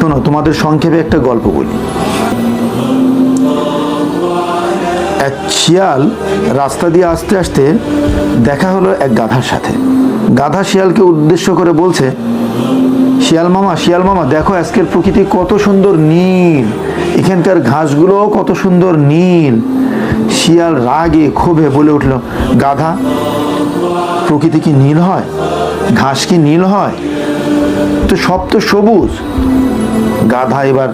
শোনো তোমাদের সংক্ষেপে একটা গল্প বলি। এক শিয়াল রাস্তা দিয়ে আসতে আসতে দেখা হলো এক গাধার সাথে। গাধা শিয়ালকে উদ্দেশ্য করে বলছে, শিয়াল মামা শিয়াল মামা, দেখো আজকের প্রকৃতি কত সুন্দর নীল। এখানকার ঘাসগুলো কত সুন্দর নীল। শিয়াল রাগে, ক্ষোভে বলে উঠল, গাধা, প্রকৃতি কি নীল হয়? ঘাস কি নীল হয়? তো সব তো সবুজ। গাধা এবার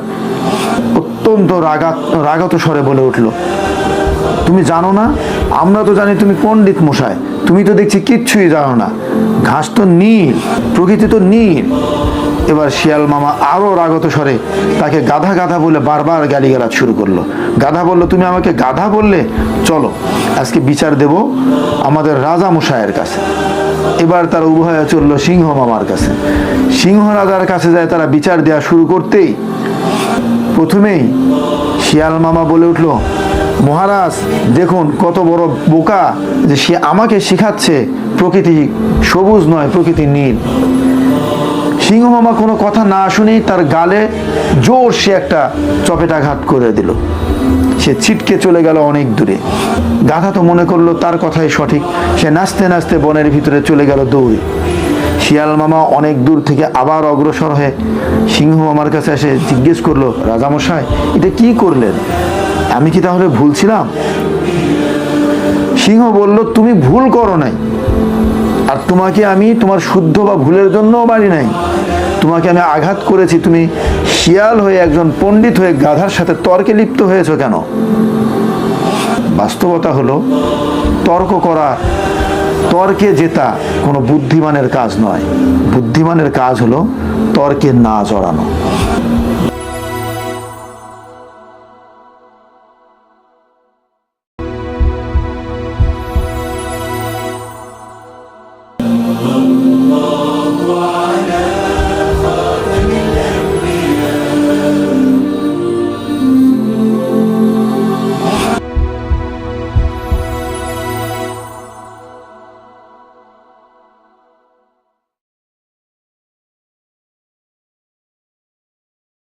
অত্যন্ত রাগাত রাগত স্বরে বলে উঠল, তুমি জানো না? আমরা তো জানি তুমি পণ্ডিত মশাই। তুমি তো দেখছি কিচ্ছুই জানো না। ঘাস তো নীল, প্রকৃতি তো নীল। এবার শিয়াল মামা আরও রাগত স্বরে তাকে গাধা গাধা বলে বারবার গালিগালাজ শুরু করল। গাধা বলল, তুমি আমাকে গাধা বললে? চলো, আজকে বিচার দেব আমাদের রাজা মশাইয়ের কাছে। এবার তারা উভয়ে চলল সিংহ মামার কাছে। সিংহ রাজার কাছে যায় তারা বিচার দেওয়া শুরু করতেই প্রথমেই শিয়াল মামা বলে উঠল, মহারাজ, দেখুন কত বড় বোকা যে সে আমাকে শেখাচ্ছে প্রকৃতি সবুজ নয়, প্রকৃতি নীল। সিংহ মামা কোনো কথা না শুনেই তার গালে জোর সে একটা চপেটাঘাত করে দিল। সে ছিটকে চলে গেল অনেক দূরে। গাধা তো মনে করল তার কথাই সঠিক। সে নাচতে নাচতে বনের ভিতরে চলে গেল দৌড়ে। শিয়াল মামা অনেক দূর থেকে আবার অগ্রসর হয়ে সিংহ মামার কাছে এসে জিজ্ঞেস করল, রাজামশাই, এটা কি করলেন? আমি কি তাহলে ভুলছিলাম সিংহ বলল, তুমি ভুল করো নাই। আর তোমাকে আমি তোমার শুদ্ধ বা ভুলের জন্যও বাড়ি নাই। তোমাকে আমি আঘাত করেছি, তুমি শিয়াল হয়ে একজন পণ্ডিত হয়ে গাধার সাথে তর্কে লিপ্ত হয়েছো কেন? বাস্তবতা হলো, তর্ক করা, তর্কে জেতা কোনো বুদ্ধিমানের কাজ নয়। বুদ্ধিমানের কাজ হলো তর্কে না জড়ানো।